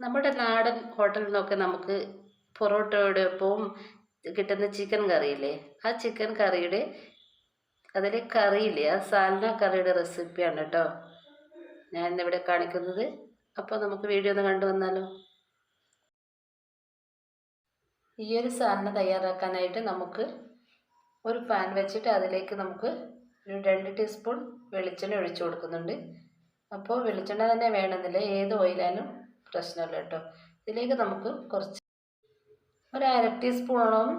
നമ്മുടെ നാടൻ ഹോട്ടലിൽ നിന്നൊക്കെ നമുക്ക് പൊറോട്ടയുടെ ഒപ്പവും കിട്ടുന്ന ചിക്കൻ കറിയില്ലേ? ആ ചിക്കൻ കറിയുടെ അതിലെ കറിയില്ലേ? ആ സാൽന കറിയുടെ റെസിപ്പിയാണ് കേട്ടോ ഞാൻ ഇന്നിവിടെ കാണിക്കുന്നത്. അപ്പോൾ നമുക്ക് വീഡിയോ ഒന്ന് കണ്ടു വന്നാലോ? ഈ ഒരു സാധനം തയ്യാറാക്കാനായിട്ട് നമുക്ക് ഒരു പാൻ വെച്ചിട്ട് അതിലേക്ക് നമുക്ക് ഒരു രണ്ട് ടീസ്പൂൺ വെളിച്ചെണ്ണ ഒഴിച്ചു കൊടുക്കുന്നുണ്ട്. അപ്പോൾ വെളിച്ചെണ്ണ തന്നെ വേണമെന്നില്ല. ഏത് ഓയിലായാലും പ്രശ്നമില്ല കേട്ടോ. ഇതിലേക്ക് നമുക്ക് കുറച്ച് ഒരു അര ടീസ്പൂണോളം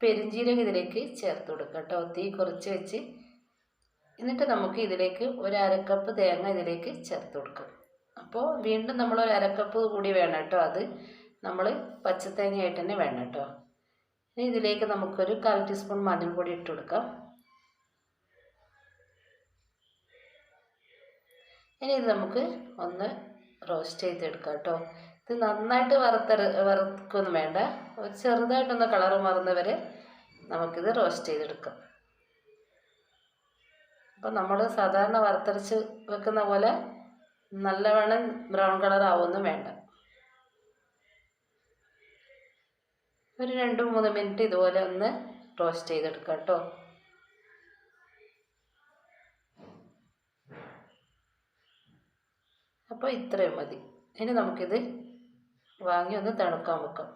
പെരിഞ്ജീരകം ഇതിലേക്ക് ചേർത്ത് കൊടുക്കുക കേട്ടോ. തീ കുറച്ച് വെച്ച് എന്നിട്ട് നമുക്ക് ഇതിലേക്ക് ഒരു അരക്കപ്പ് തേങ്ങ ഇതിലേക്ക് ചേർത്ത് കൊടുക്കാം. അപ്പോൾ വീണ്ടും നമ്മൾ ഒരു അരക്കപ്പ് കൂടി വേണം കേട്ടോ. അത് നമ്മൾ പച്ചത്തേങ്ങയായിട്ട് തന്നെ വേണം കേട്ടോ. ഇനി ഇതിലേക്ക് നമുക്കൊരു കാൽ ടീസ്പൂൺ മഞ്ഞൾപ്പൊടി ഇട്ട് കൊടുക്കാം. ഇനി ഇത് നമുക്ക് ഒന്ന് റോസ്റ്റ് ചെയ്തെടുക്കാം കേട്ടോ. ഇത് നന്നായിട്ട് വറുത്തര വറുക്കൊന്നും വേണ്ട. ഒരു ചെറുതായിട്ടൊന്ന് കളർ മാറുന്ന വരെ നമുക്കിത് റോസ്റ്റ് ചെയ്തെടുക്കാം. അപ്പോൾ നമ്മൾ സാധാരണ വറുത്തരച്ച് വെക്കുന്ന പോലെ നല്ലവണ്ണം ബ്രൗൺ കളർ ആവുമൊന്നും വേണ്ട. ഒരു രണ്ട് മൂന്ന് മിനിറ്റ് ഇതുപോലെ ഒന്ന് റോസ്റ്റ് ചെയ്തെടുക്കാം കേട്ടോ. അപ്പോൾ ഇത്രയും മതി. ഇനി നമുക്കിത് വാങ്ങി ഒന്ന് തണുക്കാൻ വെക്കാം.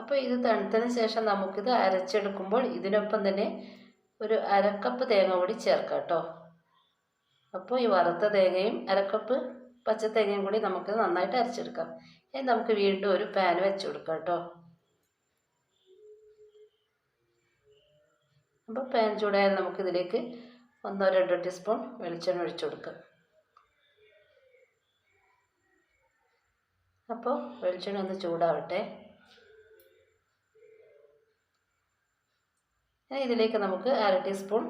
അപ്പോൾ ഇത് തണുത്തതിന് ശേഷം നമുക്കിത് അരച്ചെടുക്കുമ്പോൾ ഇതിനൊപ്പം തന്നെ ഒരു അരക്കപ്പ് തേങ്ങ കൂടി ചേർക്കാം കേട്ടോ. അപ്പോൾ ഈ വറുത്ത തേങ്ങയും അരക്കപ്പ് പച്ച തേങ്ങയും കൂടി നമുക്ക് നന്നായിട്ട് അരച്ചെടുക്കാം. ഇനി നമുക്ക് വീണ്ടും ഒരു പാൻ വെച്ച് കൊടുക്കാം കേട്ടോ. അപ്പോൾ പാൻ ചൂടായാൽ നമുക്കിതിലേക്ക് ഒന്നോ രണ്ടോ ടീസ്പൂൺ വെളിച്ചെണ്ണ ഒഴിച്ചു കൊടുക്കുക. അപ്പോൾ വെളിച്ചെണ്ണ ഒന്ന് ചൂടാവട്ടെ. ഇനി ഇതിലേക്ക് നമുക്ക് അര ടീസ്പൂൺ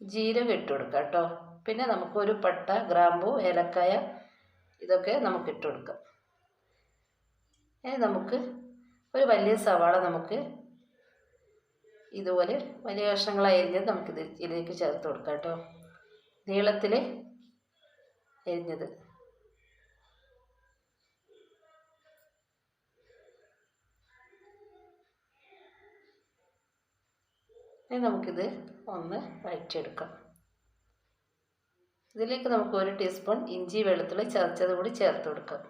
ജീരകം ഇട്ട് കൊടുക്കാം കേട്ടോ. പിന്നെ നമുക്കൊരു പട്ട ഗ്രാമ്പു ഏലക്കായ ഇതൊക്കെ നമുക്ക് ഇട്ട് കൊടുക്കാം. ഇനി നമുക്ക് ഒരു വലിയ സവാള നമുക്ക് ഇതുപോലെ വലിയ കഷ്ണങ്ങളായി അരിഞ്ഞത് നമുക്കിത് ഇതിലേക്ക് ചേർത്ത് കൊടുക്കാം കേട്ടോ. നീളത്തിൽ എരിഞ്ഞത്. ഇനി നമുക്കിത് ഒന്ന് വഴറ്റിയെടുക്കാം. ഇതിലേക്ക് നമുക്ക് ഒരു ടീസ്പൂൺ ഇഞ്ചി വെളുത്തുള്ളി ചതച്ചത് കൂടി ചേർത്ത് കൊടുക്കാം.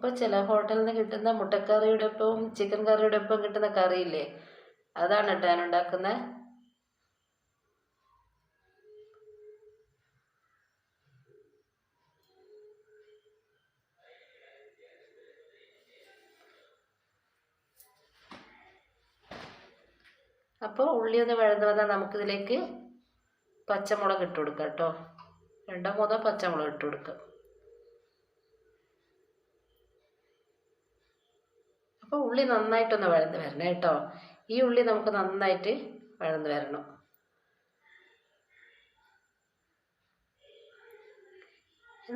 അപ്പോൾ ചില ഹോട്ടലിൽ നിന്ന് കിട്ടുന്ന മുട്ടക്കറിയുടെ ഒപ്പവും ചിക്കൻ കറിയുടെ ഒപ്പം കിട്ടുന്ന കറിയില്ലേ? അതാണ് കേട്ടോ ഞാൻ ഉണ്ടാക്കുന്നത്. അപ്പോൾ ഉള്ളി ഒന്ന് വഴന്ന് വന്നാൽ നമുക്കിതിലേക്ക് പച്ചമുളക് ഇട്ട് കൊടുക്കാം കേട്ടോ. രണ്ടോ മൂന്നോ പച്ചമുളക് ഇട്ട് കൊടുക്കാം. അപ്പോൾ ഉള്ളി നന്നായിട്ടൊന്ന് വഴന്ന് വരണം കേട്ടോ. ഈ ഉള്ളി നമുക്ക് നന്നായിട്ട് വഴന്ന് വരണം.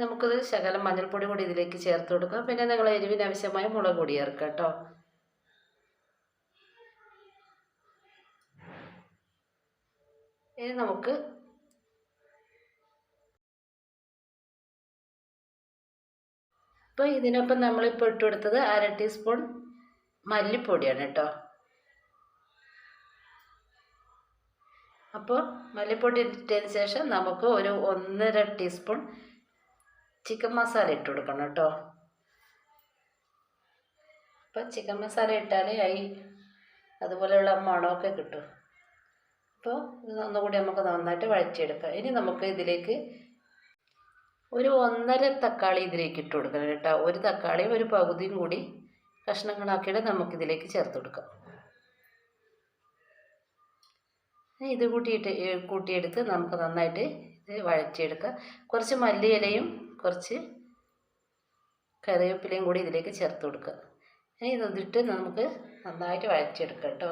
നമുക്കത് ശകലം മഞ്ഞൾപ്പൊടി കൂടി ഇതിലേക്ക് ചേർത്ത് കൊടുക്കാം. പിന്നെ നിങ്ങൾ എരിവിന് ആവശ്യമായ മുളക് പൊടി ചേർക്കാം കേട്ടോ. ഇനി നമുക്ക് ഇപ്പോൾ ഇതിനൊപ്പം നമ്മളിപ്പോൾ ഇട്ട് കൊടുത്തത് അര ടീസ്പൂൺ മല്ലിപ്പൊടിയാണ് കേട്ടോ അപ്പോൾ മല്ലിപ്പൊടി ഇട്ടതിന് ശേഷം നമുക്ക് ഒരു ഒന്നര ടീസ്പൂൺ ചിക്കൻ മസാല ഇട്ട് കൊടുക്കണം കേട്ടോ അപ്പോൾ ചിക്കൻ മസാല ഇട്ടാലേ ആയി അതുപോലെയുള്ള മണമൊക്കെ കിട്ടും. അപ്പോൾ ഇത് ഒന്നുകൂടി നമുക്ക് നന്നായിട്ട് വഴറ്റിയെടുക്കാം. ഇനി നമുക്ക് ഇതിലേക്ക് ഒരു ഒന്നര തക്കാളി ഇതിലേക്ക് ഇട്ട് കൊടുക്കണം കേട്ടോ. ഒരു തക്കാളിയും ഒരു പകുതിയും കൂടി കഷ്ണങ്ങളാക്കിയിട്ട് നമുക്കിതിലേക്ക് ചേർത്ത് കൊടുക്കാം. ഇത് കൂട്ടിയിട്ട് കൂട്ടിയെടുത്ത് നമുക്ക് നന്നായിട്ട് ഇത് വഴറ്റിയെടുക്കാം. കുറച്ച് മല്ലിയിലയും കുറച്ച് കറിവേപ്പിലയും കൂടി ഇതിലേക്ക് ചേർത്ത് കൊടുക്കുക ഇനി ഇതിട്ട് നമുക്ക് നന്നായിട്ട് വഴറ്റിയെടുക്കാം കേട്ടോ.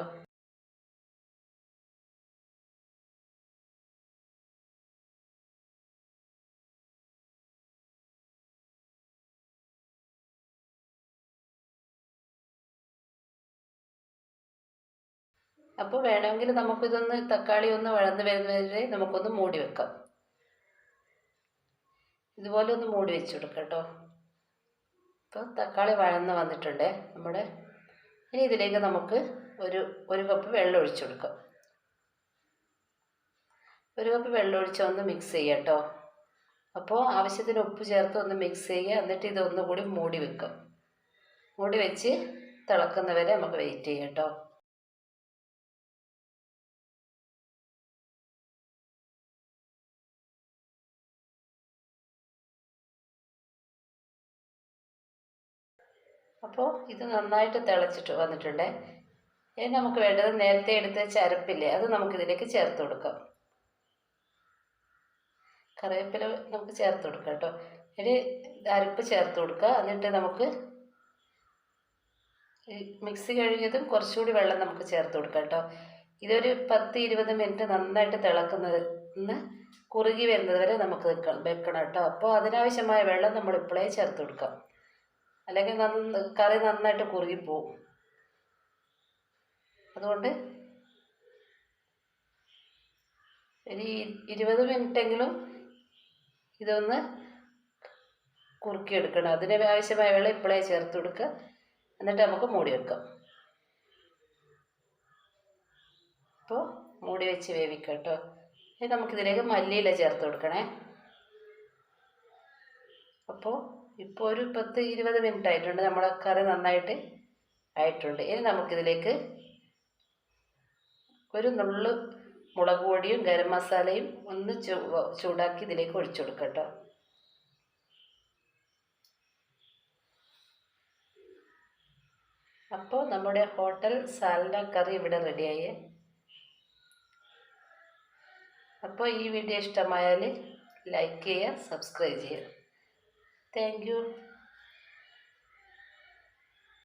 അപ്പോൾ വേണമെങ്കിൽ നമുക്കിതൊന്ന് തക്കാളി ഒന്ന് വളർന്ന് വരുന്ന വരെ നമുക്കൊന്ന് മൂടി വെക്കാം. ഇതുപോലെ ഒന്ന് മൂടി വെച്ച് കൊടുക്കാം കേട്ടോ. ഇപ്പോൾ തക്കാളി വഴന്ന് വന്നിട്ടുണ്ട്. നമ്മുടെ ഇനി ഇതിലേക്ക് നമുക്ക് ഒരു ഒരു കപ്പ് വെള്ളം ഒഴിച്ചു കൊടുക്കാം. ഒരു കപ്പ് വെള്ളം ഒഴിച്ച് ഒന്ന് മിക്സ് ചെയ്യാം കേട്ടോ. അപ്പോൾ ആവശ്യത്തിന് ഉപ്പ് ചേർത്ത് ഒന്ന് മിക്സ് ചെയ്യുക. എന്നിട്ട് ഇതൊന്നുകൂടി മൂടി വെക്കാം. മൂടി വെച്ച് തിളക്കുന്നവരെ നമുക്ക് വെയിറ്റ് ചെയ്യാം കേട്ടോ. അപ്പോൾ ഇത് നന്നായിട്ട് തിളച്ചിട്ട് വന്നിട്ടുണ്ട്. ഇനി നമുക്ക് വേണ്ടത് നേരത്തെ എടുത്ത ചരപ്പില്ലേ അത് നമുക്ക് ഇതിലേക്ക് ചേർത്ത് കൊടുക്കാം. കറിവേപ്പില നമുക്ക് ചേർത്ത് കൊടുക്കാം കേട്ടോ. ഇനി അരപ്പ് ചേർത്ത് കൊടുക്കുക. എന്നിട്ട് നമുക്ക് മിക്സി കഴുകിയതും കുറച്ചുകൂടി വെള്ളം നമുക്ക് ചേർത്ത് കൊടുക്കാം കേട്ടോ. ഇതൊരു പത്ത് ഇരുപത് മിനിറ്റ് നന്നായിട്ട് തിളക്കുന്നത് കുറുകി വരുന്നത് വരെ നമുക്ക് വെക്കണം കേട്ടോ. അപ്പോൾ അതിനാവശ്യമായ വെള്ളം നമ്മൾ ഇപ്പോഴേ ചേർത്ത് കൊടുക്കാം. അല്ലെങ്കിൽ നന്ന കറി നന്നായിട്ട് കുറുകിപ്പോവും. അതുകൊണ്ട് ഒരു ഇരുപത് മിനിറ്റെങ്കിലും ഇതൊന്ന് കുറുക്കിയെടുക്കണം. അതിന് ആവശ്യമായ വെള്ളം ഇപ്പോഴേ ചേർത്ത് കൊടുക്കുക. എന്നിട്ട് നമുക്ക് മൂടി വെക്കാം. അപ്പോൾ മൂടി വെച്ച് വേവിക്കാം കേട്ടോ. ഇനി നമുക്കിതിലേക്ക് മല്ലിയില ചേർത്ത് കൊടുക്കണേ. അപ്പോൾ ഇപ്പോൾ ഒരു പത്ത് ഇരുപത് മിനിറ്റ് ആയിട്ടുണ്ട്. നമ്മുടെ കറി നന്നായിട്ട് ആയിട്ടുണ്ട്. ഇനി നമുക്കിതിലേക്ക് ഒരു നുള്ളു മുളക് പൊടിയും ഗരം മസാലയും ഒന്ന് ചൂടാക്കി ഇതിലേക്ക് ഒഴിച്ചു കൊടുക്കാം അപ്പോൾ നമ്മുടെ ഹോട്ടൽ സാലഡ കറി ഇവിടെ റെഡിയായി. അപ്പോൾ ഈ വീഡിയോ ഇഷ്ടമായാൽ ലൈക്ക് ചെയ്യുക സബ്സ്ക്രൈബ് ചെയ്യുക. Thank you.